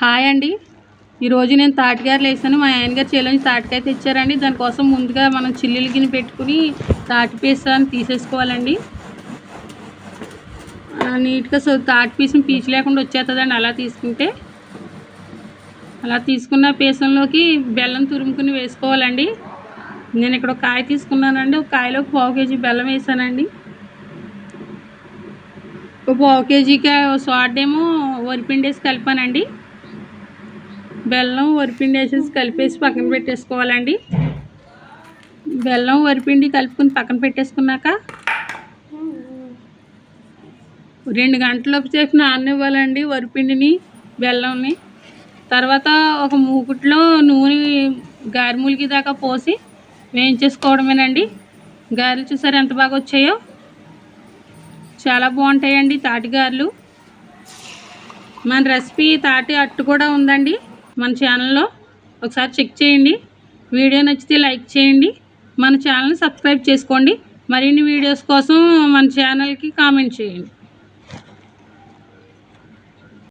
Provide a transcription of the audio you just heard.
Hi అండి. ఈరోజు నేను తాటికాయలు వేసాను. మా ఆయనగారు చేలోంచి తాటికాయ తెచ్చారండి. దానికోసం ముందుగా మనం చిల్లులు గిన్నె పెట్టుకుని తాటి పీసాన్ని తీసేసుకోవాలండి. నీట్గా సో తాటి పీసుని పీచు లేకుండా వచ్చేస్తుందండి. అలా తీసుకుంటే. అలా తీసుకున్న పీసంలోకి బెల్లం తురుముకుని వేసుకోవాలండి. నేను ఇక్కడ ఒక కాయ తీసుకున్నానండి. ఒక కాయలో ఒక పావు కేజీ బెల్లం వేసానండి. ఒక పావు కేజీకి సాల్ట్ ఏమో వరిపిండేసి కలిపానండి. బెల్లం వరిపిండి వేసేసి కలిపేసి పక్కన పెట్టేసుకోవాలండి. బెల్లం వరిపిండి కలుపుకుని పక్కన పెట్టేసుకున్నాక రెండు గంటలకు చేసి నాననివ్వాలండి వరిపిండిని బెల్లంని. తర్వాత ఒక మూకుట్లో నూనె గారెమూలికి దాకా పోసి వేయించేసుకోవడమేనండి. గారెలు చూసారు ఎంత బాగా వచ్చాయో? చాలా బాగుంటాయండి తాటి గారెలు. మన రెసిపీ తాటి అట్టు కూడా ఉందండి. మన ఛానల్లో ఒకసారి చెక్ చేయండి. వీడియో నచ్చితే లైక్ చేయండి. మన ఛానల్ని సబ్స్క్రైబ్ చేసుకోండి. మరిన్ని వీడియోస్ కోసం మన ఛానల్కి కామెంట్ చేయండి.